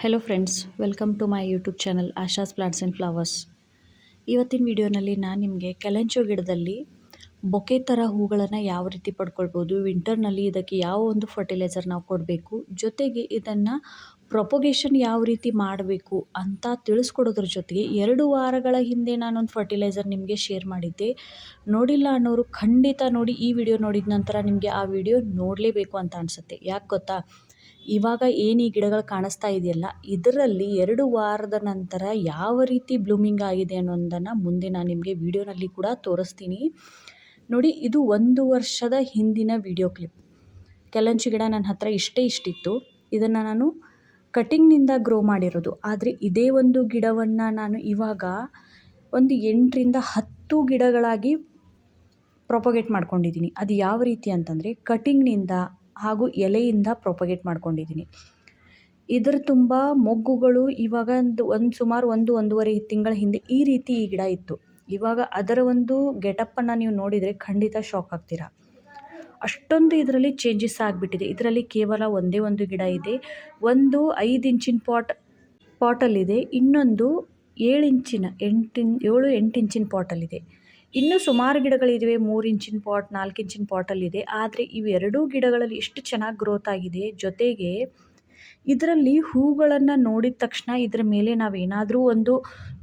Hello friends welcome to my YouTube channel Asha's plants and flowers ಇವತ್ತಿನ ವಿಡಿಯೋನಲ್ಲಿ ನಾನು ನಿಮಗೆ ಕೆಲೆಂಚೋ ಗಿಡದಲ್ಲಿ ಬೊಕೆ ಥರ ಹೂಗಳನ್ನು ಯಾವ ರೀತಿ ಪಡ್ಕೊಳ್ಬೋದು ವಿಂಟರ್ನಲ್ಲಿ ಇದಕ್ಕೆ ಯಾವ ಒಂದು ಫರ್ಟಿಲೈಸರ್ ನಾವು ಕೊಡಬೇಕು, ಜೊತೆಗೆ ಇದನ್ನು ಪ್ರೊಪೊಗೇಷನ್ ಯಾವ ರೀತಿ ಮಾಡಬೇಕು ಅಂತ ತಿಳಿಸ್ಕೊಡೋದ್ರ ಜೊತೆಗೆ ಎರಡು ವಾರಗಳ ಹಿಂದೆ ನಾನೊಂದು ಫರ್ಟಿಲೈಸರ್ ನಿಮಗೆ ಶೇರ್ ಮಾಡಿದ್ದೆ. ನೋಡಿಲ್ಲ ಅನ್ನೋರು ಖಂಡಿತ ನೋಡಿ ಈ ವಿಡಿಯೋ ನೋಡಿದ ನಂತರ ನಿಮಗೆ ಆ ವಿಡಿಯೋ ನೋಡಲೇಬೇಕು ಅಂತ ಅನಿಸುತ್ತೆ. ಯಾಕೆ ಗೊತ್ತಾ? ಇವಾಗ ಏನು ಈ ಗಿಡಗಳು ಕಾಣಿಸ್ತಾ ಇದೆಯಲ್ಲ, ಇದರಲ್ಲಿ ಎರಡು ವಾರದ ನಂತರ ಯಾವ ರೀತಿ ಬ್ಲೂಮಿಂಗ್ ಆಗಿದೆ ಅನ್ನೋದನ್ನು ಮುಂದೆ ನಾನು ನಿಮಗೆ ವಿಡಿಯೋನಲ್ಲಿ ಕೂಡ ತೋರಿಸ್ತೀನಿ. ನೋಡಿ, ಇದು ಒಂದು ವರ್ಷದ ಹಿಂದಿನ ವಿಡಿಯೋ ಕ್ಲಿಪ್. ಕೆಲಂಚು ಗಿಡ ನನ್ನ ಹತ್ರ ಇಷ್ಟೇ ಇಷ್ಟಿತ್ತು. ಇದನ್ನು ನಾನು ಕಟಿಂಗ್ನಿಂದ ಗ್ರೋ ಮಾಡಿರೋದು. ಆದರೆ ಇದೇ ಒಂದು ಗಿಡವನ್ನು ನಾನು ಇವಾಗ ಒಂದು ಎಂಟರಿಂದ ಹತ್ತು ಗಿಡಗಳಾಗಿ ಪ್ರೊಪಗೇಟ್ ಮಾಡ್ಕೊಂಡಿದ್ದೀನಿ. ಅದು ಯಾವ ರೀತಿ ಅಂತಂದರೆ ಕಟಿಂಗ್ನಿಂದ ಹಾಗೂ ಎಲೆಯಿಂದ ಪ್ರೊಪಗೇಟ್ ಮಾಡ್ಕೊಂಡಿದ್ದೀನಿ. ಇದರ ತುಂಬ ಮೊಗ್ಗುಗಳು ಇವಾಗ ಒಂದು ಒಂದು ಸುಮಾರು ಒಂದು, ಒಂದೂವರೆ ತಿಂಗಳ ಹಿಂದೆ ಈ ರೀತಿ ಈ ಗಿಡ ಇತ್ತು. ಇವಾಗ ಅದರ ಒಂದು ಗೆಟಪ್ಪನ್ನು ನೀವು ನೋಡಿದರೆ ಖಂಡಿತ ಶಾಕ್ ಆಗ್ತೀರಾ. ಅಷ್ಟೊಂದು ಇದರಲ್ಲಿ ಚೇಂಜಸ್ ಆಗಿಬಿಟ್ಟಿದೆ. ಇದರಲ್ಲಿ ಕೇವಲ ಒಂದೇ ಒಂದು ಗಿಡ ಇದೆ. ಒಂದು ಐದು ಇಂಚಿನ ಪಾಟ್ ಪಾಟಲ್ಲಿದೆ ಇನ್ನೊಂದು ಏಳು ಇಂಚಿನ ಎಂಟಿನ ಏಳು ಎಂಟು ಇಂಚಿನ ಪಾಟಲ್ಲಿದೆ ಇನ್ನೂ ಸುಮಾರು ಗಿಡಗಳಿವೆ ಮೂರು ಇಂಚಿನ ಪಾಟ್, ನಾಲ್ಕು ಇಂಚಿನ ಪಾಟಲ್ಲಿದೆ ಆದರೆ ಇವೆರಡೂ ಗಿಡಗಳಲ್ಲಿ ಎಷ್ಟು ಚೆನ್ನಾಗಿ ಗ್ರೋತ್ ಆಗಿದೆ. ಜೊತೆಗೆ ಇದರಲ್ಲಿ ಹೂಗಳನ್ನು ನೋಡಿದ ತಕ್ಷಣ ಇದರ ಮೇಲೆ ನಾವೇನಾದರೂ ಒಂದು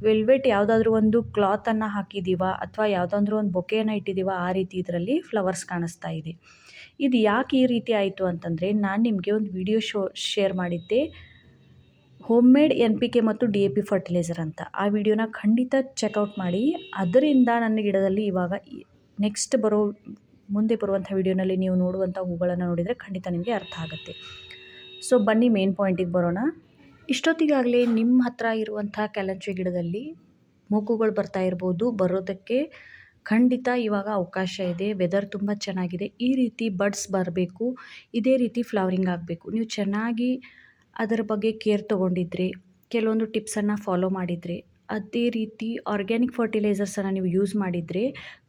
ವೆಲ್ವೆಟ್ ಯಾವುದಾದ್ರೂ ಒಂದು ಕ್ಲಾತನ್ನು ಹಾಕಿದ್ದೀವ ಅಥವಾ ಯಾವುದಾದ್ರೂ ಒಂದು ಬೊಕೆಯನ್ನು ಇಟ್ಟಿದ್ದೀವ ಆ ರೀತಿ ಇದರಲ್ಲಿ ಫ್ಲವರ್ಸ್ ಕಾಣಿಸ್ತಾ ಇದೆ. ಇದು ಯಾಕೆ ಈ ರೀತಿ ಆಯಿತು ಅಂತಂದರೆ ನಾನು ನಿಮಗೆ ಒಂದು ವಿಡಿಯೋ ಶೋ ಶೇರ್ ಮಾಡಿದ್ದೆ. Home made N P K ಮತ್ತು ಡಿ ಎ ಪಿ ಫರ್ಟಿಲೈಸರ್ ಅಂತ. ಆ ವಿಡಿಯೋನ ಖಂಡಿತ ಚೆಕ್ಔಟ್ ಮಾಡಿ. ಅದರಿಂದ ನನ್ನ ಗಿಡದಲ್ಲಿ ಇವಾಗ ನೆಕ್ಸ್ಟ್ ಬರೋ, ಮುಂದೆ ಬರುವಂಥ ವಿಡಿಯೋನಲ್ಲಿ ನೀವು ನೋಡುವಂಥ ಹೂಗಳನ್ನು ನೋಡಿದರೆ ಖಂಡಿತ ನಿಮಗೆ ಅರ್ಥ ಆಗುತ್ತೆ. ಸೊ ಬನ್ನಿ ಮೇನ್ ಪಾಯಿಂಟಿಗೆ ಬರೋಣ. ಇಷ್ಟೊತ್ತಿಗಾಗಲೇ ನಿಮ್ಮ ಹತ್ರ ಇರುವಂಥ ಕೆಲಂಚಿ ಗಿಡದಲ್ಲಿ ಮೂಕುಗಳು ಬರ್ತಾ ಇರ್ಬೋದು. ಬರೋದಕ್ಕೆ ಖಂಡಿತ ಇವಾಗ ಅವಕಾಶ ಇದೆ. ವೆದರ್ ತುಂಬ ಚೆನ್ನಾಗಿದೆ. ಈ ರೀತಿ ಬಡ್ಸ್ ಬರಬೇಕು. ಇದೇ ರೀತಿ ಫ್ಲವರಿಂಗ್ ಆಗಬೇಕು. ನೀವು ಚೆನ್ನಾಗಿ ಅದರ ಬಗ್ಗೆ ಕೇರ್ ತೊಗೊಂಡಿದ್ರಿ. ಕೆಲವೊಂದು ಟಿಪ್ಸನ್ನು ಫಾಲೋ ಮಾಡಿದ್ರಿ. ಅದೇ ರೀತಿ ಆರ್ಗ್ಯಾನಿಕ್ ಫರ್ಟಿಲೈಸರ್ಸನ್ನು ನೀವು ಯೂಸ್ ಮಾಡಿದರೆ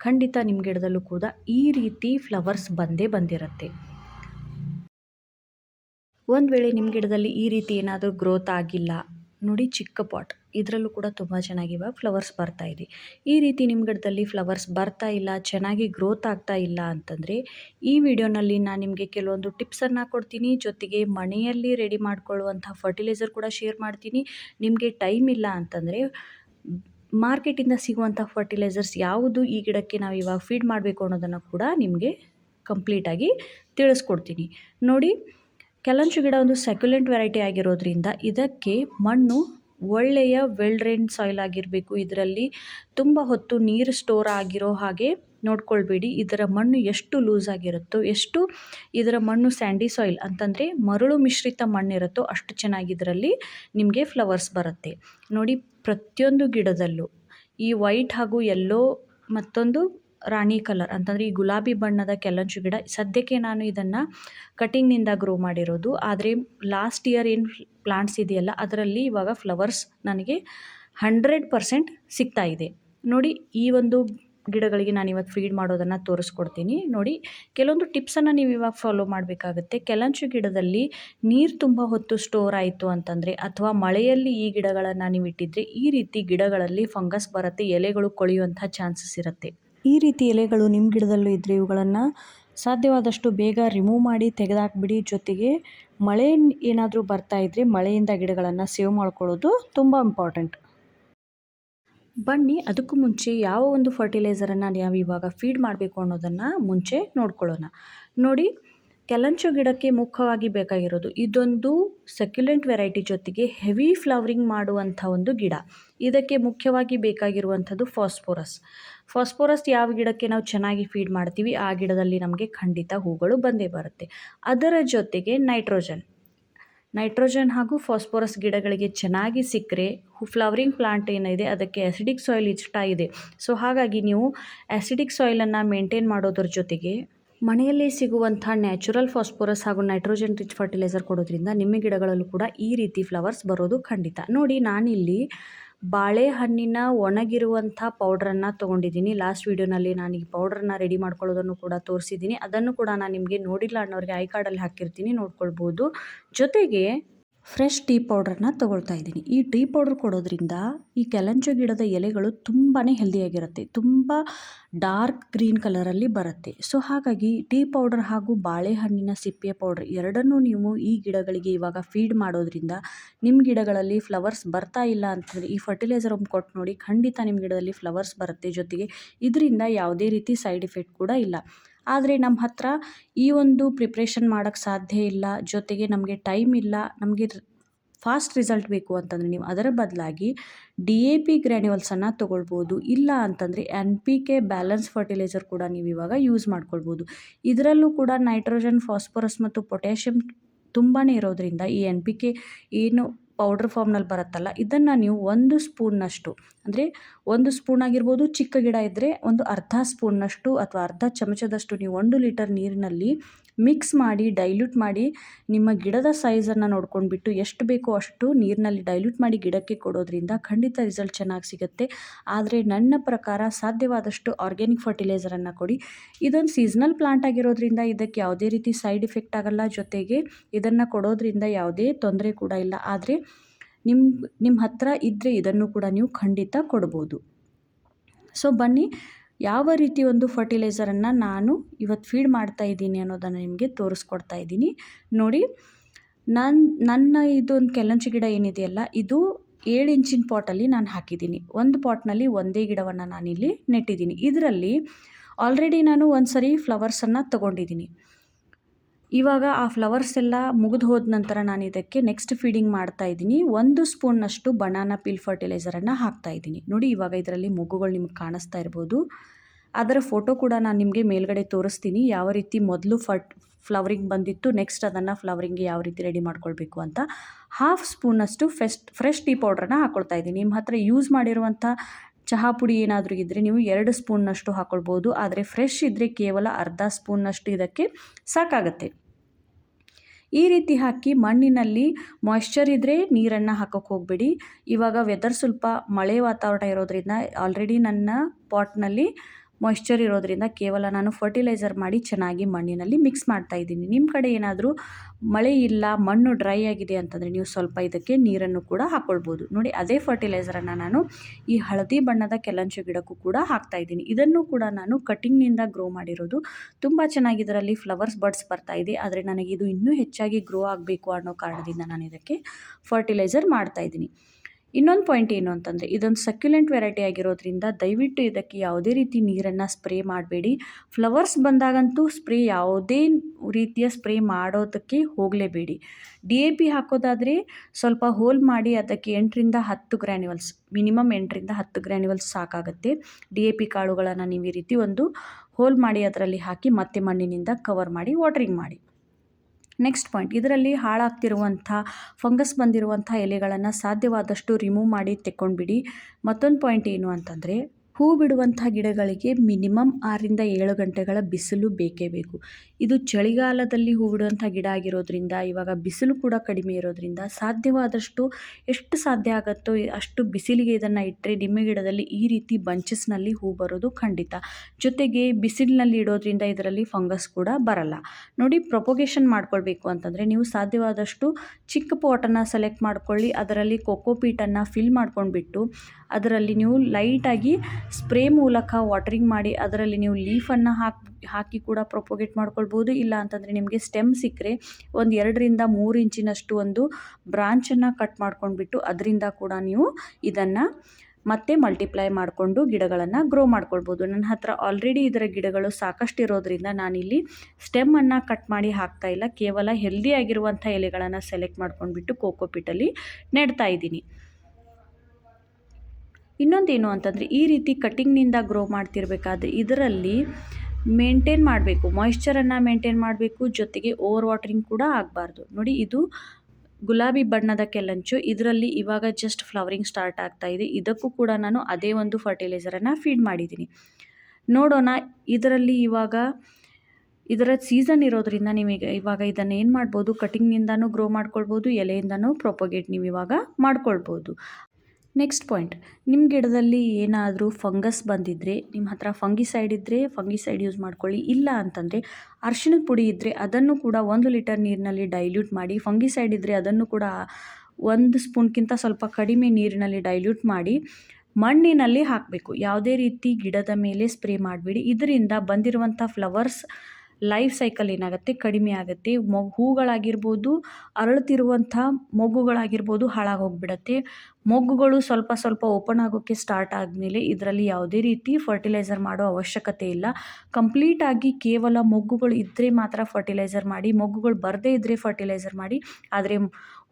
ಖಂಡಿತ ನಿಮ್ಮ ಗಿಡದಲ್ಲೂ ಕೂಡ ಈ ರೀತಿ ಫ್ಲವರ್ಸ್ ಬಂದೇ ಬಂದಿರುತ್ತೆ. ಒಂದು ವೇಳೆ ನಿಮ್ಮ ಗಿಡದಲ್ಲಿ ಈ ರೀತಿ ಏನಾದರೂ ಗ್ರೋತ್ ಆಗಿಲ್ಲ ನೋಡಿ ಚಿಕ್ಕ ಪಾಟ್. ಇದರಲ್ಲೂ ಕೂಡ ತುಂಬ ಚೆನ್ನಾಗಿ ಇವಾಗ ಫ್ಲವರ್ಸ್ ಬರ್ತಾ ಇದೆ. ಈ ರೀತಿ ನಿಮ್ಮ ಗಿಡದಲ್ಲಿ ಫ್ಲವರ್ಸ್ ಬರ್ತಾ ಇಲ್ಲ, ಚೆನ್ನಾಗಿ ಗ್ರೋತ್ ಆಗ್ತಾ ಇಲ್ಲ ಅಂತಂದರೆ, ಈ ವಿಡಿಯೋನಲ್ಲಿ ನಾನು ನಿಮಗೆ ಕೆಲವೊಂದು ಟಿಪ್ಸನ್ನು ಕೊಡ್ತೀನಿ. ಜೊತೆಗೆ ಮನೆಯಲ್ಲಿ ರೆಡಿ ಮಾಡಿಕೊಳ್ಳುವಂಥ ಫರ್ಟಿಲೈಸರ್ ಕೂಡ ಶೇರ್ ಮಾಡ್ತೀನಿ. ನಿಮಗೆ ಟೈಮ್ ಇಲ್ಲ ಅಂತಂದರೆ ಮಾರ್ಕೆಟಿಂದ ಸಿಗುವಂಥ ಫರ್ಟಿಲೈಸರ್ಸ್ ಯಾವುದು, ಈ ಗಿಡಕ್ಕೆ ನಾವು ಇವಾಗ ಫೀಡ್ ಮಾಡಬೇಕು ಅನ್ನೋದನ್ನು ಕೂಡ ನಿಮಗೆ ಕಂಪ್ಲೀಟಾಗಿ ತಿಳಿಸ್ಕೊಡ್ತೀನಿ. ನೋಡಿ ಕೆಲಂಚು ಗಿಡ ಒಂದು ಸೆಕ್ಯುಲೆಂಟ್ ವೆರೈಟಿ ಆಗಿರೋದ್ರಿಂದ ಇದಕ್ಕೆ ಮಣ್ಣು ಒಳ್ಳೆಯ ವೆಲ್ ಡ್ರೈನ್ ಸಾಯಿಲ್ ಆಗಿರಬೇಕು. ಇದರಲ್ಲಿ ತುಂಬ ಹೊತ್ತು ನೀರು ಸ್ಟೋರ್ ಆಗಿರೋ ಹಾಗೆ ನೋಡ್ಕೊಳ್ಬೇಡಿ. ಇದರ ಮಣ್ಣು ಎಷ್ಟು ಲೂಸ್ ಆಗಿರುತ್ತೋ, ಎಷ್ಟು ಇದರ ಮಣ್ಣು ಸ್ಯಾಂಡಿ ಸಾಯಿಲ್ ಅಂತಂದರೆ ಮರಳು ಮಿಶ್ರಿತ ಮಣ್ಣಿರುತ್ತೋ ಅಷ್ಟು ಚೆನ್ನಾಗಿ ಇದರಲ್ಲಿ ನಿಮಗೆ ಫ್ಲವರ್ಸ್ ಬರುತ್ತೆ. ನೋಡಿ ಪ್ರತಿಯೊಂದು ಗಿಡದಲ್ಲೂ ಈ ವೈಟ್ ಹಾಗೂ ಎಲ್ಲೋ ಮತ್ತೊಂದು ರಾಣಿ ಕಲರ್, ಅಂತಂದರೆ ಈ ಗುಲಾಬಿ ಬಣ್ಣದ ಕೆಲಂಚು ಗಿಡ. ಸದ್ಯಕ್ಕೆ ನಾನು ಇದನ್ನು ಕಟಿಂಗ್ನಿಂದ ಗ್ರೋ ಮಾಡಿರೋದು. ಆದರೆ ಲಾಸ್ಟ್ ಇಯರ್ ಏನು ಪ್ಲಾಂಟ್ಸ್ ಇದೆಯಲ್ಲ, ಅದರಲ್ಲಿ ಇವಾಗ ಫ್ಲವರ್ಸ್ ನನಗೆ ಹಂಡ್ರೆಡ್ ಪರ್ಸೆಂಟ್ ಸಿಗ್ತಾ ಇದೆ. ನೋಡಿ, ಈ ಒಂದು ಗಿಡಗಳಿಗೆ ನಾನು ಇವತ್ತು ಫೀಡ್ ಮಾಡೋದನ್ನು ತೋರಿಸ್ಕೊಡ್ತೀನಿ. ನೋಡಿ, ಕೆಲವೊಂದು ಟಿಪ್ಸನ್ನು ನೀವು ಇವಾಗ ಫಾಲೋ ಮಾಡಬೇಕಾಗುತ್ತೆ. ಕೆಲಂಚು ಗಿಡದಲ್ಲಿ ನೀರು ತುಂಬ ಹೊತ್ತು ಸ್ಟೋರ್ ಆಯಿತು ಅಂತಂದರೆ, ಅಥವಾ ಮಳೆಯಲ್ಲಿ ಈ ಗಿಡಗಳನ್ನು ನೀವು ಇಟ್ಟಿದ್ರೆ ಈ ರೀತಿ ಗಿಡಗಳಲ್ಲಿ ಫಂಗಸ್ ಬರುತ್ತೆ, ಎಲೆಗಳು ಕೊಳೆಯುವಂಥ ಚಾನ್ಸಸ್ ಇರುತ್ತೆ. ಈ ರೀತಿ ಎಲೆಗಳು ನಿಮ್ಮ ಗಿಡದಲ್ಲೂ ಇದ್ದರೆ ಇವುಗಳನ್ನು ಸಾಧ್ಯವಾದಷ್ಟು ಬೇಗ ರಿಮೂವ್ ಮಾಡಿ ತೆಗೆದಾಕ್ಬಿಡಿ. ಜೊತೆಗೆ ಮಳೆ ಏನಾದರೂ ಬರ್ತಾ ಇದ್ದರೆ ಮಳೆಯಿಂದ ಗಿಡಗಳನ್ನು ಸೇವ್ ಮಾಡ್ಕೊಳ್ಳೋದು ತುಂಬ ಇಂಪಾರ್ಟೆಂಟ್ ಬನ್ನಿ, ಅದಕ್ಕೂ ಮುಂಚೆ ಯಾವ ಒಂದು ಫರ್ಟಿಲೈಸರನ್ನು ನಾವು ಇವಾಗ ಫೀಡ್ ಮಾಡಬೇಕು ಅನ್ನೋದನ್ನು ಮುಂಚೆ ನೋಡ್ಕೊಳ್ಳೋಣ. ನೋಡಿ ಕೆಲಂಚು ಗಿಡಕ್ಕೆ ಮುಖ್ಯವಾಗಿ ಬೇಕಾಗಿರೋದು ಇದೊಂದು ಸೆಕ್ಯುಲೆಂಟ್ ವೆರೈಟಿ ಜೊತೆಗೆ ಹೆವಿ ಫ್ಲವರಿಂಗ್ ಮಾಡುವಂಥ ಒಂದು ಗಿಡ. ಇದಕ್ಕೆ ಮುಖ್ಯವಾಗಿ ಬೇಕಾಗಿರುವಂಥದ್ದು ಫಾಸ್ಫೋರಸ್ ಫಾಸ್ಫೋರಸ್ ಯಾವ ಗಿಡಕ್ಕೆ ನಾವು ಚೆನ್ನಾಗಿ ಫೀಡ್ ಮಾಡ್ತೀವಿ, ಆ ಗಿಡದಲ್ಲಿ ನಮಗೆ ಖಂಡಿತ ಹೂಗಳು ಬಂದೇ ಬರುತ್ತೆ. ಅದರ ಜೊತೆಗೆ ನೈಟ್ರೋಜನ್ ನೈಟ್ರೋಜನ್ ಹಾಗೂ ಫಾಸ್ಫೋರಸ್ ಗಿಡಗಳಿಗೆ ಚೆನ್ನಾಗಿ ಸಿಕ್ಕರೆ ಫ್ಲವರಿಂಗ್ ಪ್ಲಾಂಟ್ ಏನಿದೆ, ಅದಕ್ಕೆ ಆ್ಯಸಿಡಿಕ್ ಸಾಯಿಲ್ ಇಷ್ಟ ಇದೆ. ಸೊ ಹಾಗಾಗಿ ನೀವು ಆ್ಯಸಿಡಿಕ್ ಸಾಯಿಲನ್ನು ಮೇಂಟೈನ್ ಮಾಡೋದ್ರ ಜೊತೆಗೆ ಮನೆಯಲ್ಲೇ ಸಿಗುವಂಥ ನ್ಯಾಚುರಲ್ ಫಾಸ್ಫೋರಸ್ ಹಾಗೂ ನೈಟ್ರೋಜನ್ ರಿಚ್ ಫರ್ಟಿಲೈಸರ್ ಕೊಡೋದ್ರಿಂದ ನಿಮ್ಮ ಗಿಡಗಳಲ್ಲೂ ಕೂಡ ಈ ರೀತಿ ಫ್ಲವರ್ಸ್ ಬರೋದು ಖಂಡಿತ. ನೋಡಿ, ನಾನಿಲ್ಲಿ ಬಾಳೆಹಣ್ಣಿನ ಒಣಗಿರುವಂಥ ಪೌಡ್ರನ್ನು ತೊಗೊಂಡಿದ್ದೀನಿ. ಲಾಸ್ಟ್ ವೀಡಿಯೋನಲ್ಲಿ ನಾನು ಈ ಪೌಡ್ರನ್ನ ರೆಡಿ ಮಾಡ್ಕೊಳ್ಳೋದನ್ನು ಕೂಡ ತೋರಿಸಿದ್ದೀನಿ. ಅದನ್ನು ಕೂಡ ನಾನು ನಿಮಗೆ ನೋಡಿಲ್ಲ ಅನ್ನೋರಿಗೆ ಐ ಕಾರ್ಡಲ್ಲಿ ಹಾಕಿರ್ತೀನಿ. ನೋಡ್ಕೊಳ್ಬೋದು. ಜೊತೆಗೆ ಫ್ರೆಶ್ ಟೀ ಪೌಡ್ರನ್ನ ತೊಗೊಳ್ತಾ ಇದ್ದೀನಿ. ಈ ಟೀ ಪೌಡ್ರ್ ಕೊಡೋದ್ರಿಂದ ಈ ಕೆಲಂಚು ಗಿಡದ ಎಲೆಗಳು ತುಂಬಾ ಹೆಲ್ದಿಯಾಗಿರುತ್ತೆ. ತುಂಬ ಡಾರ್ಕ್ ಗ್ರೀನ್ ಕಲರಲ್ಲಿ ಬರುತ್ತೆ. ಸೊ, ಹಾಗಾಗಿ ಟೀ ಪೌಡರ್ ಹಾಗೂ ಬಾಳೆಹಣ್ಣಿನ ಸಿಪ್ಪೆ ಪೌಡ್ರ್ ಎರಡನ್ನೂ ನೀವು ಈ ಗಿಡಗಳಿಗೆ ಇವಾಗ ಫೀಡ್ ಮಾಡೋದ್ರಿಂದ ನಿಮ್ಮ ಗಿಡಗಳಲ್ಲಿ ಫ್ಲವರ್ಸ್ ಬರ್ತಾ ಇಲ್ಲ ಅಂತಂದರೆ, ಈ ಫರ್ಟಿಲೈಸರ್ ಒಮ್ಮೆ ಕೊಟ್ಟು ನೋಡಿ ಖಂಡಿತ ನಿಮ್ಮ ಗಿಡದಲ್ಲಿ ಫ್ಲವರ್ಸ್ ಬರುತ್ತೆ ಜೊತೆಗೆ. ಇದರಿಂದ ಯಾವುದೇ ರೀತಿ ಸೈಡ್ ಎಫೆಕ್ಟ್ ಕೂಡ ಇಲ್ಲ. ಆದರೆ ನಮ್ಮ ಹತ್ರ ಈ ಒಂದು ಪ್ರಿಪ್ರೇಷನ್ ಮಾಡೋಕ್ಕೆ ಸಾಧ್ಯ ಇಲ್ಲ, ಜೊತೆಗೆ ನಮಗೆ ಟೈಮ್ ಇಲ್ಲ, ನಮಗೆ ಫಾಸ್ಟ್ ರಿಸಲ್ಟ್ ಬೇಕು ಅಂತಂದರೆ ನೀವು ಅದರ ಬದಲಾಗಿ ಡಿ ಎ ಪಿ ಗ್ರ್ಯಾನ್ಯುವಲ್ಸನ್ನು ತೊಗೊಳ್ಬೋದು. ಇಲ್ಲ ಅಂತಂದರೆ N P K balance fertiliser ಕೂಡ ನೀವು ಇವಾಗ ಯೂಸ್ ಮಾಡ್ಕೊಳ್ಬೋದು. ಇದರಲ್ಲೂ ಕೂಡ ನೈಟ್ರೋಜನ್ ಫಾಸ್ಫರಸ್ ಮತ್ತು ಪೊಟ್ಯಾಷಿಯಮ್ ತುಂಬಾ ಇರೋದರಿಂದ ಈ ಎನ್ ಪಿ ಕೆ ಏನು ಪೌಡ್ರ್ ಫಾರ್ಮ್ನಲ್ಲಿ ಬರುತ್ತಲ್ಲ, ಇದನ್ನು ನೀವು ಒಂದು ಸ್ಪೂನ್ನಷ್ಟು ಅಂದರೆ ಒಂದು ಸ್ಪೂನ್ ಆಗಿರ್ಬೋದು, ಚಿಕ್ಕ ಗಿಡ ಇದ್ದರೆ ಒಂದು ಅರ್ಧ ಸ್ಪೂನ್ನಷ್ಟು ಅಥವಾ ಅರ್ಧ ಚಮಚದಷ್ಟು ನೀವು ಒಂದು ಲೀಟರ್ ನೀರಿನಲ್ಲಿ ಮಿಕ್ಸ್ ಮಾಡಿ ಡೈಲ್ಯೂಟ್ ಮಾಡಿ ನಿಮ್ಮ ಗಿಡದ ಸೈಜನ್ನು ನೋಡ್ಕೊಂಡ್ಬಿಟ್ಟು ಎಷ್ಟು ಬೇಕೋ ಅಷ್ಟು ನೀರಿನಲ್ಲಿ ಡೈಲ್ಯೂಟ್ ಮಾಡಿ ಗಿಡಕ್ಕೆ ಕೊಡೋದ್ರಿಂದ ಖಂಡಿತ ರಿಸಲ್ಟ್ ಚೆನ್ನಾಗಿ ಸಿಗುತ್ತೆ. ಆದರೆ ನನ್ನ ಪ್ರಕಾರ ಸಾಧ್ಯವಾದಷ್ಟು ಆರ್ಗ್ಯಾನಿಕ್ ಫರ್ಟಿಲೈಸರನ್ನು ಕೊಡಿ. ಇದೊಂದು ಸೀಸ್ನಲ್ ಪ್ಲಾಂಟ್ ಆಗಿರೋದ್ರಿಂದ ಇದಕ್ಕೆ ಯಾವುದೇ ರೀತಿ ಸೈಡ್ ಇಫೆಕ್ಟ್ ಆಗಲ್ಲ. ಜೊತೆಗೆ ಇದನ್ನು ಕೊಡೋದ್ರಿಂದ ಯಾವುದೇ ತೊಂದರೆ ಕೂಡ ಇಲ್ಲ. ಆದರೆ ನಿಮ್ಮ ನಿಮ್ಮ ಹತ್ರ ಇದ್ದರೆ ಇದನ್ನು ಕೂಡ ನೀವು ಖಂಡಿತ ಕೊಡ್ಬೋದು. ಸೊ ಬನ್ನಿ ಯಾವ ರೀತಿ ಒಂದು ಫರ್ಟಿಲೈಸರನ್ನು ನಾನು ಇವತ್ತು ಫೀಡ್ ಮಾಡ್ತಾ ಇದ್ದೀನಿ ಅನ್ನೋದನ್ನು ನಿಮಗೆ ತೋರಿಸ್ಕೊಡ್ತಾ ಇದ್ದೀನಿ. ನೋಡಿ ನನ್ನ ನನ್ನ ಇದೊಂದು ಕೆಲಂಚು ಗಿಡ ಏನಿದೆಯಲ್ಲ, ಇದು ಏಳು ಇಂಚಿನ ಪಾಟಲ್ಲಿ ನಾನು ಹಾಕಿದ್ದೀನಿ. ಒಂದು ಪಾಟ್ನಲ್ಲಿ ಒಂದೇ ಗಿಡವನ್ನು ನಾನಿಲ್ಲಿ ನೆಟ್ಟಿದ್ದೀನಿ. ಇದರಲ್ಲಿ ಆಲ್ರೆಡಿ ನಾನು ಒಂದು ಸರಿ ಫ್ಲವರ್ಸನ್ನು ತೊಗೊಂಡಿದ್ದೀನಿ. ಇವಾಗ ಆ ಫ್ಲವರ್ಸ್ ಎಲ್ಲ ಮುಗಿದು ಹೋದ ನಂತರ ನಾನು ಇದಕ್ಕೆ ನೆಕ್ಸ್ಟ್ ಫೀಡಿಂಗ್ ಮಾಡ್ತಾ ಇದ್ದೀನಿ. ಒಂದು ಸ್ಪೂನ್ನಷ್ಟು ಬನಾನಾ ಪಿಲ್ ಫರ್ಟಿಲೈಸರನ್ನು ಹಾಕ್ತಾ ಇದ್ದೀನಿ. ನೋಡಿ, ಇವಾಗ ಇದರಲ್ಲಿ ಮೊಗ್ಗುಗಳು ನಿಮ್ಗೆ ಕಾಣಿಸ್ತಾ ಇರ್ಬೋದು. ಅದರ ಫೋಟೋ ಕೂಡ ನಾನು ನಿಮಗೆ ಮೇಲ್ಗಡೆ ತೋರಿಸ್ತೀನಿ. ಯಾವ ರೀತಿ ಮೊದಲು ಫಟ್, ಫ್ಲವರಿಂಗ್ ಬಂದಿತ್ತು, ನೆಕ್ಸ್ಟ್ ಅದನ್ನು ಫ್ಲವರಿಂಗ್ಗೆ ಯಾವ ರೀತಿ ರೆಡಿ ಮಾಡ್ಕೊಳ್ಬೇಕು ಅಂತ. ಹಾಫ್ ಸ್ಪೂನಷ್ಟು ಫ್ರೆಶ್ ಫ್ರೆಶ್ ಟೀ ಪೌಡ್ರನ್ನ ಹಾಕ್ಕೊಳ್ತಾ ಇದ್ದೀನಿ. ನಿಮ್ಮ ಹತ್ರ ಯೂಸ್ ಮಾಡಿರುವಂಥ ಚಹಾ ಪುಡಿ ಏನಾದರೂ ಇದ್ದರೆ ನೀವು ಎರಡು ಸ್ಪೂನ್ನಷ್ಟು ಹಾಕ್ಕೊಳ್ಬೋದು ಆದರೆ ಫ್ರೆಶ್ ಇದ್ದರೆ ಕೇವಲ ಅರ್ಧ ಸ್ಪೂನ್ನಷ್ಟು ಇದಕ್ಕೆ ಸಾಕಾಗುತ್ತೆ. ಈ ರೀತಿ ಹಾಕಿ ಮಣ್ಣಿನಲ್ಲಿ ಮಾಯ್ಶ್ಚರ್ ಇದ್ದರೆ ನೀರನ್ನು ಹಾಕೋಕ್ಕೆ ಹೋಗಬೇಡಿ. ಇವಾಗ ವೆದರ್ ಸ್ವಲ್ಪ ಮಳೆ ವಾತಾವರಣ ಇರೋದ್ರಿಂದ ಆಲ್ರೆಡಿ ನನ್ನ ಪಾಟ್ನಲ್ಲಿ ಮಾಯ್ಶ್ಚರ್ ಇರೋದರಿಂದ ಕೇವಲ ನಾನು ಫರ್ಟಿಲೈಸರ್ ಮಾಡಿ ಚೆನ್ನಾಗಿ ಮಣ್ಣಿನಲ್ಲಿ ಮಿಕ್ಸ್ ಮಾಡ್ತಾ ಇದ್ದೀನಿ. ನಿಮ್ಮ ಕಡೆ ಏನಾದರೂ ಮಳೆ ಇಲ್ಲ, ಮಣ್ಣು ಡ್ರೈ ಆಗಿದೆ ಅಂತಂದರೆ ನೀವು ಸ್ವಲ್ಪ ಇದಕ್ಕೆ ನೀರನ್ನು ಕೂಡ ಹಾಕ್ಕೊಳ್ಬೋದು ನೋಡಿ, ಅದೇ ಫರ್ಟಿಲೈಸರನ್ನು ನಾನು ಈ ಹಳದಿ ಬಣ್ಣದ ಕೆಲಂಚು ಗಿಡಕ್ಕೂ ಕೂಡ ಹಾಕ್ತಾ ಇದ್ದೀನಿ. ಇದನ್ನು ಕೂಡ ನಾನು ಕಟಿಂಗ್ನಿಂದ ಗ್ರೋ ಮಾಡಿರೋದು. ತುಂಬ ಚೆನ್ನಾಗಿ ಇದರಲ್ಲಿ ಫ್ಲವರ್ಸ್ ಬರ್ಡ್ಸ್ ಬರ್ತಾ ಇದೆ. ಆದರೆ ನನಗೆ ಇದು ಇನ್ನೂ ಹೆಚ್ಚಾಗಿ ಗ್ರೋ ಆಗಬೇಕು ಅನ್ನೋ ಕಾರಣದಿಂದ ನಾನು ಇದಕ್ಕೆ ಫರ್ಟಿಲೈಸರ್ ಮಾಡ್ತಾ ಇದ್ದೀನಿ. ಇನ್ನೊಂದು ಪಾಯಿಂಟ್ ಏನು ಅಂತಂದರೆ, ಇದೊಂದು ಸಕ್ಯುಲೆಂಟ್ ವೆರೈಟಿ ಆಗಿರೋದ್ರಿಂದ ದಯವಿಟ್ಟು ಇದಕ್ಕೆ ಯಾವುದೇ ರೀತಿ ನೀರನ್ನು ಸ್ಪ್ರೇ ಮಾಡಬೇಡಿ. ಫ್ಲವರ್ಸ್ ಬಂದಾಗಂತೂ ಸ್ಪ್ರೇ ಯಾವುದೇ ರೀತಿಯ ಸ್ಪ್ರೇ ಮಾಡೋದಕ್ಕೆ ಹೋಗಲೇಬೇಡಿ. ಡಿ ಎ ಪಿ ಹಾಕೋದಾದರೆ ಸ್ವಲ್ಪ ಹೋಲ್ ಮಾಡಿ ಅದಕ್ಕೆ ಎಂಟರಿಂದ ಹತ್ತು ಗ್ರ್ಯಾನ್ಯುವಲ್ಸ್ ಮಿನಿಮಮ್ ಎಂಟರಿಂದ ಹತ್ತು ಗ್ರ್ಯಾನ್ಯುವಲ್ಸ್ ಸಾಕಾಗುತ್ತೆ. ಡಿ ಎ ಪಿ ಕಾಳುಗಳನ್ನು ನೀವು ಈ ರೀತಿ ಒಂದು ಹೋಲ್ ಮಾಡಿ ಅದರಲ್ಲಿ ಹಾಕಿ ಮತ್ತೆ ಮಣ್ಣಿನಿಂದ ಕವರ್ ಮಾಡಿ ವಾಟರಿಂಗ್ ಮಾಡಿ. ನೆಕ್ಸ್ಟ್ ಪಾಯಿಂಟ್ ಇದರಲ್ಲಿ ಹಾಳಾಗ್ತಿರುವಂಥ, ಫಂಗಸ್ ಬಂದಿರುವಂಥ ಎಲೆಗಳನ್ನು ಸಾಧ್ಯವಾದಷ್ಟು ರಿಮೂವ್ ಮಾಡಿ ತೆಕ್ಕೊಂಡ್ಬಿಡಿ. ಮತ್ತೊಂದು ಪಾಯಿಂಟ್ ಏನು ಅಂತಂದರೆ ಹೂ ಬಿಡುವಂಥ ಗಿಡಗಳಿಗೆ ಮಿನಿಮಮ್ ಆರರಿಂದ ಏಳು ಗಂಟೆಗಳ ಬಿಸಿಲು ಬೇಕೇ ಬೇಕು. ಇದು ಚಳಿಗಾಲದಲ್ಲಿ ಹೂ ಬಿಡುವಂಥ ಗಿಡ ಆಗಿರೋದ್ರಿಂದ, ಇವಾಗ ಬಿಸಿಲು ಕೂಡ ಕಡಿಮೆ ಇರೋದ್ರಿಂದ ಸಾಧ್ಯವಾದಷ್ಟು ಎಷ್ಟು ಸಾಧ್ಯ ಆಗುತ್ತೋ ಅಷ್ಟು ಬಿಸಿಲಿಗೆ ಇದನ್ನು ಇಟ್ಟರೆ ನಿಮ್ಮ ಗಿಡದಲ್ಲಿ ಈ ರೀತಿ ಬಂಚಸ್ನಲ್ಲಿ ಹೂ ಬರೋದು ಖಂಡಿತ. ಜೊತೆಗೆ ಬಿಸಿಲಿನಲ್ಲಿ ಇಡೋದ್ರಿಂದ ಇದರಲ್ಲಿ ಫಂಗಸ್ ಕೂಡ ಬರಲ್ಲ. ನೋಡಿ, ಪ್ರೊಪೊಗೇಷನ್ ಮಾಡ್ಕೊಳ್ಬೇಕು ಅಂತಂದರೆ ನೀವು ಸಾಧ್ಯವಾದಷ್ಟು ಚಿಕ್ಕ ಪಾಟನ್ನು ಸೆಲೆಕ್ಟ್ ಮಾಡ್ಕೊಳ್ಳಿ, ಅದರಲ್ಲಿ ಕೊಕೋಪೀಟನ್ನು ಫಿಲ್ ಮಾಡ್ಕೊಂಡ್ಬಿಟ್ಟು ಅದರಲ್ಲಿ ನೀವು ಲೈಟಾಗಿ ಸ್ಪ್ರೇ ಮೂಲಕ ವಾಟ್ರಿಂಗ್ ಮಾಡಿ ಅದರಲ್ಲಿ ನೀವು ಲೀಫನ್ನು ಹಾಕಿ ಹಾಕಿ ಕೂಡ ಪ್ರೊಪೊಗೇಟ್ ಮಾಡ್ಕೊಳ್ಬೋದು. ಇಲ್ಲ ಅಂತಂದರೆ ನಿಮಗೆ ಸ್ಟೆಮ್ ಸಿಕ್ಕರೆ ಒಂದು ಎರಡರಿಂದ ಮೂರು ಇಂಚಿನಷ್ಟು ಒಂದು ಬ್ರಾಂಚನ್ನು ಕಟ್ ಮಾಡ್ಕೊಂಡ್ಬಿಟ್ಟು ಅದರಿಂದ ಕೂಡ ನೀವು ಇದನ್ನು ಮತ್ತೆ ಮಲ್ಟಿಪ್ಲೈ ಮಾಡಿಕೊಂಡು ಗಿಡಗಳನ್ನು ಗ್ರೋ ಮಾಡ್ಕೊಳ್ಬೋದು. ನನ್ನ ಹತ್ರ ಆಲ್ರೆಡಿ ಇದರ ಗಿಡಗಳು ಸಾಕಷ್ಟು ಇರೋದ್ರಿಂದ ನಾನಿಲ್ಲಿ ಸ್ಟೆಮ್ಮನ್ನು ಕಟ್ ಮಾಡಿ ಹಾಕ್ತಾ ಇಲ್ಲ. ಕೇವಲ ಹೆಲ್ದಿಯಾಗಿರುವಂಥ ಎಲೆಗಳನ್ನು ಸೆಲೆಕ್ಟ್ ಮಾಡ್ಕೊಂಡ್ಬಿಟ್ಟು ಕೋಕೋಪಿಟಲ್ಲಿ ನೆಡ್ತಾ ಇದ್ದೀನಿ. ಇನ್ನೊಂದೇನು ಅಂತಂದರೆ ಈ ರೀತಿ ಕಟ್ಟಿಂಗ್ನಿಂದ ಗ್ರೋ ಮಾಡ್ತಿರ್ಬೇಕಾದ್ರೆ ಇದರಲ್ಲಿ ಮೇಂಟೈನ್ ಮಾಡಬೇಕು ಮಾಯಿಶ್ಚರನ್ನು ಮೇಂಟೈನ್ ಮಾಡಬೇಕು, ಜೊತೆಗೆ ಓವರ್ ವಾಟ್ರಿಂಗ್ ಕೂಡ ಆಗಬಾರ್ದು. ನೋಡಿ, ಇದು ಗುಲಾಬಿ ಬಣ್ಣದ ಕೆಲಂಚು. ಇದರಲ್ಲಿ ಇವಾಗ ಜಸ್ಟ್ ಫ್ಲವರಿಂಗ್ ಸ್ಟಾರ್ಟ್ ಆಗ್ತಾ ಇದೆ. ಇದಕ್ಕೂ ಕೂಡ ನಾನು ಅದೇ ಒಂದು ಫರ್ಟಿಲೈಸರನ್ನು ಫೀಡ್ ಮಾಡಿದ್ದೀನಿ. ನೋಡೋಣ, ಇದರಲ್ಲಿ ಇವಾಗ, ಇದರ ಸೀಸನ್ ಇರೋದ್ರಿಂದ ನಿಮಗೆ ಇವಾಗ ಇದನ್ನು ಏನು ಮಾಡ್ಬೋದು? ಕಟಿಂಗ್ನಿಂದನೂ ಗ್ರೋ ಮಾಡ್ಕೊಳ್ಬೋದು, ಎಲೆಯಿಂದನೂ ಪ್ರೊಪೊಗೇಟ್ ನೀವು ಇವಾಗ ಮಾಡ್ಕೊಳ್ಬೋದು. ನೆಕ್ಸ್ಟ್ ಪಾಯಿಂಟ್ ನಿಮ್ಮ ಗಿಡದಲ್ಲಿ ಏನಾದರೂ ಫಂಗಸ್ ಬಂದಿದ್ದರೆ ನಿಮ್ಮ ಹತ್ರ ಫಂಗಿಸೈಡ್ ಇದ್ದರೆ ಫಂಗಿಸೈಡ್ ಯೂಸ್ ಮಾಡ್ಕೊಳ್ಳಿ. ಇಲ್ಲ ಅಂತಂದರೆ ಅರ್ಶಿನದ ಪುಡಿ ಇದ್ದರೆ ಅದನ್ನು ಕೂಡ ಒಂದು ಲೀಟರ್ ನೀರಿನಲ್ಲಿ ಡೈಲ್ಯೂಟ್ ಮಾಡಿ ಫಂಗಿಸೈಡ್ ಇದ್ದರೆ ಅದನ್ನು ಕೂಡ ಒಂದು ಸ್ಪೂನ್ಗಿಂತ ಸ್ವಲ್ಪ ಕಡಿಮೆ ನೀರಿನಲ್ಲಿ ಡೈಲ್ಯೂಟ್ ಮಾಡಿ ಮಣ್ಣಿನಲ್ಲಿ ಹಾಕಬೇಕು. ಯಾವುದೇ ರೀತಿ ಗಿಡದ ಮೇಲೆ ಸ್ಪ್ರೇ ಮಾಡಬೇಡಿ. ಇದರಿಂದ ಬಂದಿರುವಂಥ ಫ್ಲವರ್ಸ್ ಲೈಫ್ ಸೈಕಲ್ ಏನಾಗುತ್ತೆ? ಕಡಿಮೆ ಆಗುತ್ತೆ. ಮೊಗ್ ಹೂಗಳಾಗಿರ್ಬೋದು, ಅರಳುತ್ತಿರುವಂಥ ಮೊಗ್ಗುಗಳಾಗಿರ್ಬೋದು ಹಾಳಾಗಿ ಹೋಗ್ಬಿಡತ್ತೆ ಮೊಗ್ಗುಗಳು ಸ್ವಲ್ಪ ಸ್ವಲ್ಪ ಓಪನ್ ಆಗೋಕ್ಕೆ ಸ್ಟಾರ್ಟ್ ಆದಮೇಲೆ ಇದರಲ್ಲಿ ಯಾವುದೇ ರೀತಿ ಫರ್ಟಿಲೈಸರ್ ಮಾಡೋ ಅವಶ್ಯಕತೆ ಇಲ್ಲ. ಕಂಪ್ಲೀಟಾಗಿ ಕೇವಲ ಮೊಗ್ಗುಗಳು ಇದ್ದರೆ ಮಾತ್ರ ಫರ್ಟಿಲೈಸರ್ ಮಾಡಿ, ಮೊಗ್ಗುಗಳು ಬರದೇ ಇದ್ದರೆ ಫರ್ಟಿಲೈಸರ್ ಮಾಡಿ, ಆದರೆ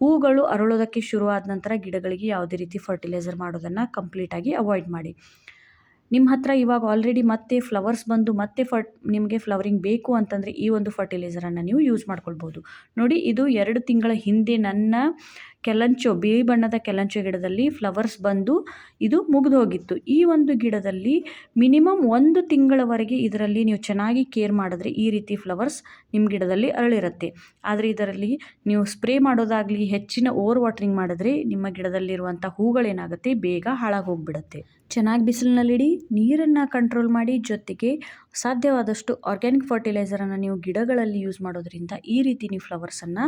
ಹೂಗಳು ಅರಳೋದಕ್ಕೆ ಶುರುವಾದ ನಂತರ ಗಿಡಗಳಿಗೆ ಯಾವುದೇ ರೀತಿ ಫರ್ಟಿಲೈಸರ್ ಮಾಡೋದನ್ನು ಕಂಪ್ಲೀಟಾಗಿ ಅವಾಯ್ಡ್ ಮಾಡಿ. ನಿಮ್ಮ ಹತ್ರ ಇವಾಗ ಆಲ್ರೆಡಿ ಮತ್ತೆ ಫ್ಲವರ್ಸ್ ಬಂದು, ಮತ್ತೆ ಫರ್ಟ್ ನಿಮಗೆ ಫ್ಲವರಿಂಗ್ ಬೇಕು ಅಂತಂದರೆ ಈ ಒಂದು ಫರ್ಟಿಲೈಸರನ್ನು ನೀವು ಯೂಸ್ ಮಾಡ್ಕೊಳ್ಬೋದು. ನೋಡಿ, ಇದು ಎರಡು ತಿಂಗಳ ಹಿಂದೆ ನನ್ನ ಕೆಲಂಚೋ, ಬಿಳಿ ಬಣ್ಣದ ಕೆಲಂಚೋ ಗಿಡದಲ್ಲಿ ಫ್ಲವರ್ಸ್ ಬಂದು ಇದು ಮುಗಿದು ಹೋಗಿತ್ತು. ಈ ಒಂದು ಗಿಡದಲ್ಲಿ ಮಿನಿಮಮ್ ಒಂದು ತಿಂಗಳವರೆಗೆ ಇದರಲ್ಲಿ ನೀವು ಚೆನ್ನಾಗಿ ಕೇರ್ ಮಾಡಿದ್ರೆ ಈ ರೀತಿ ಫ್ಲವರ್ಸ್ ನಿಮ್ಮ ಗಿಡದಲ್ಲಿ ಅರಳಿರುತ್ತೆ. ಆದರೆ ಇದರಲ್ಲಿ ನೀವು ಸ್ಪ್ರೇ ಮಾಡೋದಾಗಲಿ, ಹೆಚ್ಚಿನ ಓವರ್ ವಾಟ್ರಿಂಗ್ ಮಾಡಿದ್ರೆ ನಿಮ್ಮ ಗಿಡದಲ್ಲಿರುವಂಥ ಹೂಗಳೇನಾಗುತ್ತೆ? ಬೇಗ ಹಾಳಾಗಿ ಹೋಗ್ಬಿಡುತ್ತೆ. ಚೆನ್ನಾಗಿ ಬಿಸಿಲಿನಲ್ಲಿಡಿ, ನೀರನ್ನು ಕಂಟ್ರೋಲ್ ಮಾಡಿ ಜೊತೆಗೆ ಸಾಧ್ಯವಾದಷ್ಟು ಆರ್ಗ್ಯಾನಿಕ್ ಫರ್ಟಿಲೈಸರನ್ನು ನೀವು ಗಿಡಗಳಲ್ಲಿ ಯೂಸ್ ಮಾಡೋದ್ರಿಂದ ಈ ರೀತಿ ನೀವು ಫ್ಲವರ್ಸನ್ನು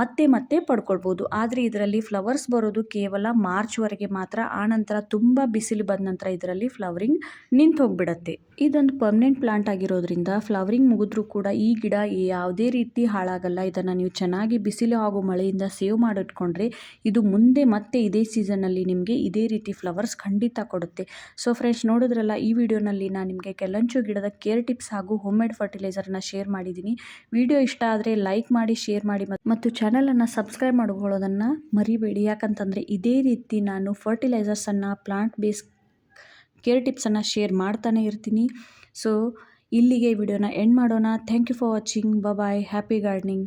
ಮತ್ತೆ ಮತ್ತೆ ಪಡ್ಕೊಳ್ಬೋದು. ಆದರೆ ಇದರಲ್ಲಿ ಫ್ಲವರ್ಸ್ ಬರೋದು ಕೇವಲ ಮಾರ್ಚ್ವರೆಗೆ ಮಾತ್ರ ಆನಂತರ ತುಂಬ ಬಿಸಿಲು ಬಂದ ನಂತರ ಇದರಲ್ಲಿ ಫ್ಲವರಿಂಗ್ ನಿಂತು ಹೋಗ್ಬಿಡತ್ತೆ ಇದೊಂದು ಪರ್ಮನೆಂಟ್ ಪ್ಲಾಂಟ್ ಆಗಿರೋದ್ರಿಂದ ಫ್ಲವರಿಂಗ್ ಮುಗಿದ್ರೂ ಕೂಡ ಈ ಗಿಡ ಯಾವುದೇ ರೀತಿ ಹಾಳಾಗಲ್ಲ. ಇದನ್ನು ನೀವು ಚೆನ್ನಾಗಿ ಬಿಸಿಲು ಹಾಗೂ ಮಳೆಯಿಂದ ಸೇವ್ ಮಾಡಿಟ್ಕೊಂಡ್ರೆ ಇದು ಮುಂದೆ ಮತ್ತೆ ಇದೇ ಸೀಸನ್ನಲ್ಲಿ ನಿಮಗೆ ಇದೇ ರೀತಿ ಫ್ಲವರ್ಸ್ ಖಂಡಿತ ಕೊಡುತ್ತೆ. ಸೊ ಫ್ರೆಂಡ್ಸ್ ನೋಡಿದ್ರಲ್ಲ, ಈ ವಿಡಿಯೋನಲ್ಲಿ ನಾನು ನಿಮಗೆ ಕೆಲಂಚು ಗಿಡದ ಕೇರ್ ಟಿಪ್ಸ್ ಹಾಗೂ ಹೋಮ್ ಮೇಡ್ ಫರ್ಟಿಲೈಸರ್ನ ಶೇರ್ ಮಾಡಿದ್ದೀನಿ. ವಿಡಿಯೋ ಇಷ್ಟ ಆದರೆ ಲೈಕ್ ಮಾಡಿ ಶೇರ್ ಮಾಡಿ ಮತ್ತು ಚಾನಲನ್ನು ಸಬ್ಸ್ಕ್ರೈಬ್ ಮಾಡ್ಕೊಳ್ಳೋದನ್ನು ಮರಿಬೇಡಿ. ಯಾಕಂತಂದರೆ ಇದೇ ರೀತಿ ನಾನು ಫರ್ಟಿಲೈಸರ್ಸನ್ನು ಪ್ಲಾಂಟ್ ಬೇಸ್ ಕೇರ್ ಟಿಪ್ಸನ್ನು ಶೇರ್ ಮಾಡ್ತಾನೆ ಇರ್ತೀನಿ. ಸೊ ಇಲ್ಲಿಗೆ ವಿಡಿಯೋನ ಎಂಡ್ ಮಾಡೋಣ. Thank you for watching bye happy gardening